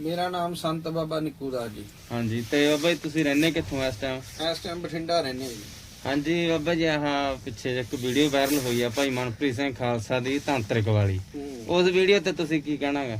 ਮੇਰਾ ਨਾਮ ਸੰਤ ਬਾਬਾ ਨਿੱਕੂ ਦਾਸ ਜੀ। ਹਾਂਜੀ ਤੇ ਬਾਬਾ ਜੀ ਤੁਸੀਂ ਰਹਿੰਦੇ ਕਿੱਥੋਂ ਇਸ ਟਾਈਮ ਇਸ ਟਾਈਮ ਬਠਿੰਡਾ ਰਹਿੰਦੇ ਜੀ। ਹਾਂਜੀ ਬਾਬਾ ਜੀ ਆਹ ਪਿੱਛੇ ਇੱਕ ਵੀਡੀਓ ਵਾਇਰਲ ਹੋਈ ਆ ਭਾਈ ਮਨਪ੍ਰੀਤ ਸਿੰਘ ਖਾਲਸਾ ਦੀ ਤਾਂਤਰਿਕ ਵਾਲੀ। ਉਸ ਵੀਡੀਓ ਤੇ ਤੁਸੀਂ ਕੀ ਕਹਿਣਾਗਾ?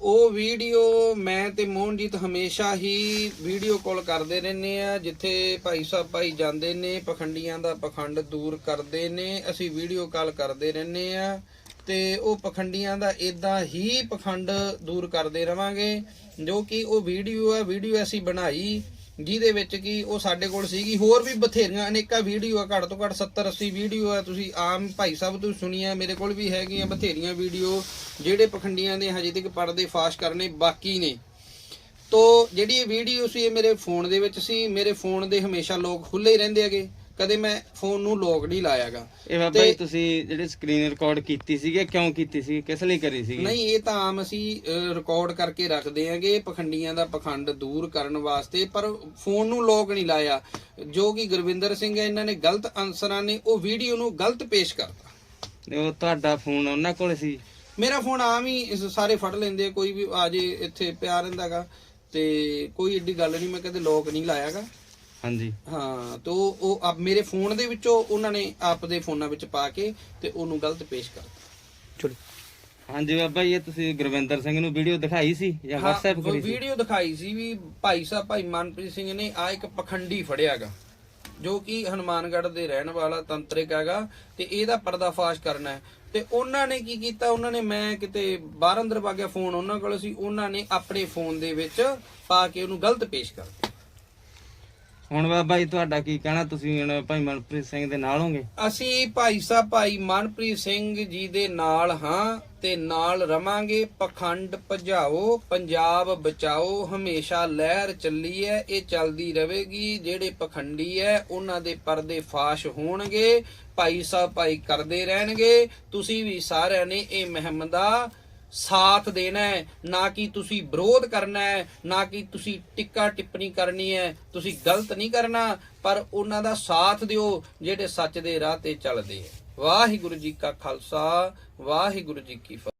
ਉਹ ਵੀਡੀਓ ਮੈਂ ਤੇ ਮੋਹਨਜੀਤ ਹਮੇਸ਼ਾ ਹੀ ਵੀਡੀਓ ਕਾਲ ਕਰਦੇ ਰਹਿੰਦੇ ਆ ਜਿੱਥੇ ਭਾਈ ਸਾਹਿਬ ਭਾਈ ਜਾਂਦੇ ਨੇ ਪਖੰਡੀਆਂ ਦਾ ਪਖੰਡ ਦੂਰ ਕਰਦੇ ਨੇ ਅਸੀਂ ਵੀਡੀਓ ਕਾਲ ਕਰਦੇ ਰਹਿੰਦੇ ਆ ਤੇ ਉਹ ਪਖੰਡੀਆਂ ਦਾ ਇਦਾਂ ਹੀ ਪਖੰਡ ਦੂਰ ਕਰਦੇ ਰਵਾਂਗੇ, ਜੋ ਕਿ ਉਹ ਵੀਡੀਓ ਆ, ਵੀਡੀਓ ਅਸੀਂ ਬਣਾਈ, ਜਿਹਦੇ ਵਿੱਚ ਕੀ ਉਹ ਸਾਡੇ ਕੋਲ ਸੀਗੀ, ਹੋਰ ਵੀ ਬਥੇਰੀਆਂ, ਅਨੇਕਾਂ ਵੀਡੀਓ ਆ, ਘੱਟ ਤੋਂ ਘੱਟ 70 80 ਵੀਡੀਓ ਆ, ਤੁਸੀਂ ਆਮ ਭਾਈ ਸਾਹਿਬ ਤੋਂ ਸੁਣੀਆਂ, ਮੇਰੇ ਕੋਲ ਵੀ ਹੈਗੀਆਂ ਬਥੇਰੀਆਂ ਵੀਡੀਓ, ਜਿਹੜੇ ਪਖੰਡੀਆਂ ਦੇ ਹਜੇ ਤੱਕ ਪਰਦੇ ਫਾਸ਼ ਕਰਨੇ ਬਾਕੀ ਨੇ। ਤੋ, ਜਿਹੜੀ ਇਹ ਵੀਡੀਓ ਸੀ, ਇਹ ਮੇਰੇ ਫੋਨ ਦੇ ਵਿੱਚ ਸੀ, ਮੇਰੇ ਫੋਨ ਦੇ ਹਮੇਸ਼ਾ ਲੋਕ ਖੁੱਲੇ ਹੀ ਰਹਿੰਦੇ ਹੈਗੇ। ਕਦੇ ਮੈਂ ਫੋਨ ਨੂੰ ਲੋਕ ਨਹੀਂ ਲਾਇਆਗਾ। ਇਹ ਬਾਬਾ ਜੀ ਤੁਸੀਂ ਜਿਹੜੇ ਸਕਰੀਨ ਰਿਕਾਰਡ ਕੀਤੀ ਸੀਗੀ ਕਿਉਂ ਕੀਤੀ ਸੀ ਕਿਸ ਲਈ ਕਰੀ ਸੀਗੀ? ਨਹੀਂ ਇਹ ਤਾਂ ਆਮ ਅਸੀਂ ਰਿਕਾਰਡ ਕਰਕੇ ਰੱਖਦੇ ਆਂਗੇ ਪਖੰਡੀਆਂ ਦਾ ਪਖੰਡ ਦੂਰ ਕਰਨ ਵਾਸਤੇ ਪਰ ਫੋਨ ਨੂੰ ਲੋਕ ਨਹੀਂ ਲਾਇਆ। ਜੋ ਕਿ ਗੁਰਵਿੰਦਰ ਸਿੰਘ ਹੈ ਇਹਨਾਂ ਨੇ ਗਲਤ ਅਨਸਰਾਂ ਨੇ ਉਹ ਵੀਡੀਓ ਨੂੰ ਗਲਤ ਪੇਸ਼ ਕਰਤਾ। ਤੇ ਉਹ ਤੁਹਾਡਾ ਫੋਨ ਉਹਨਾਂ ਕੋਲ ਸੀ? ਮੇਰਾ ਫੋਨ ਆਮ ਹੀ ਸਾਰੇ ਫੜ ਲੈਂਦੇ ਕੋਈ ਵੀ ਆ ਜੇ ਇੱਥੇ ਪਿਆ ਰਹਿੰਦਾਗਾ। ਤੇ ਕੋਈ ਏਡੀ ਗੱਲ ਨਹੀਂ ਮੈਂ ਕਦੇ ਲੋਕ ਨਹੀਂ ਲਾਇਆਗਾ। ਹਾਂਜੀ। ਹਾਂ ਤੋ ਉਹ ਆਪ ਮੇਰੇ ਫੋਨ ਦੇ ਵਿੱਚੋਂ ਉਹਨਾਂ ਨੇ ਆਪ ਦੇ ਫੋਨਾਂ ਵਿੱਚ ਪਾ ਕੇ ਤੇ ਉਹਨੂੰ ਗਲਤ ਪੇਸ਼ ਕਰਤਾ ਹਾਂਜੀ ਬਾਬਾ ਜੀ ਇਹ ਤੁਸੀਂ ਗੁਰਵਿੰਦਰ ਸਿੰਘ ਨੂੰ ਵੀਡੀਓ ਦਿਖਾਈ ਸੀ ਜਾਂ WhatsApp ਕਰੀ ਸੀ? ਵੀਡੀਓ ਦਿਖਾਈ ਸੀ ਵੀ ਭਾਈ ਸਾਹਿਬ ਭਾਈ ਮਨਪ੍ਰੀਤ ਸਿੰਘ ਨੇ ਆ ਇੱਕ ਪਖੰਡੀ ਫੜਿਆਗਾ ਜੋ ਕਿ ਹਨੂਮਾਨਗੜ੍ਹ ਦੇ ਰਹਿਣ ਵਾਲਾ ਤੰਤਰਿਕ ਹੈਗਾ ਤੇ ਇਹਦਾ ਪਰਦਾਫਾਸ਼ ਕਰਨਾ ਹੈ। ਤੇ ਉਹਨਾਂ ਨੇ ਕੀ ਕੀਤਾ? ਉਹਨਾਂ ਨੇ ਮੈਂ ਕਿਤੇ ਬਾਹਰ ਅੰਦਰ ਪਾ ਗਿਆ ਫੋਨ ਉਹਨਾਂ ਕੋਲ ਸੀ ਉਹਨਾਂ ਨੇ ਆਪਣੇ ਫੋਨ ਦੇ ਵਿੱਚ ਪਾ ਕੇ ਉਹਨੂੰ ਗਲਤ ਪੇਸ਼ ਕਰਤਾ ਹੁਣ ਬਾਬਾ ਜੀ, ਤੁਹਾਡਾ ਕੀ ਕਹਿਣਾ? ਤੁਸੀਂ ਹੁਣ ਭਾਈ ਮਨਪ੍ਰੀਤ ਸਿੰਘ ਦੇ ਨਾਲ ਹੋਗੇ? ਅਸੀਂ ਭਾਈ ਸਾਹਿਬ, ਭਾਈ ਮਨਪ੍ਰੀਤ ਸਿੰਘ ਜੀ ਦੇ ਨਾਲ ਹਾਂ ਤੇ ਨਾਲ ਰਵਾਂਗੇ। ਪਖੰਡ ਭਜਾਓ, ਪੰਜਾਬ ਬਚਾਓ, ਹਮੇਸ਼ਾ ਲਹਿਰ ਚੱਲੀ ਹੈ ਇਹ ਚੱਲਦੀ ਰਹੇਗੀ। ਜਿਹੜੇ ਪਖੰਡੀ ਹੈ ਉਹਨਾਂ ਦੇ ਪਰਦੇ ਫਾਸ਼ ਹੋਣਗੇ। ਭਾਈ ਸਾਹਿਬ, ਭਾਈ ਕਰਦੇ ਰਹਿਣਗੇ। ਤੁਸੀਂ ਵੀ ਸਾਰਿਆਂ ਨੇ ਇਹ ਮਹਿਮ ਦਾ ਸਾਥ ਦੇਣਾ ਹੈ। ਨਾ ਕਿ ਤੁਸੀਂ ਵਿਰੋਧ ਕਰਨਾ ਹੈ, ਨਾ ਕਿ ਤੁਸੀਂ ਟਿੱਕਾ ਟਿੱਪਣੀ ਕਰਨੀ ਹੈ। ਤੁਸੀਂ ਗਲਤ ਨਹੀਂ ਕਰਨਾ, ਪਰ ਉਹਨਾਂ ਦਾ ਸਾਥ ਦਿਓ ਜਿਹੜੇ ਸੱਚ ਦੇ ਰਾਹ ਤੇ ਚੱਲਦੇ ਹੈ। ਵਾਹਿਗੁਰੂ ਜੀ ਕਾ ਖਾਲਸਾ, ਵਾਹਿਗੁਰੂ ਜੀ ਕੀ ਫਤਿਹ।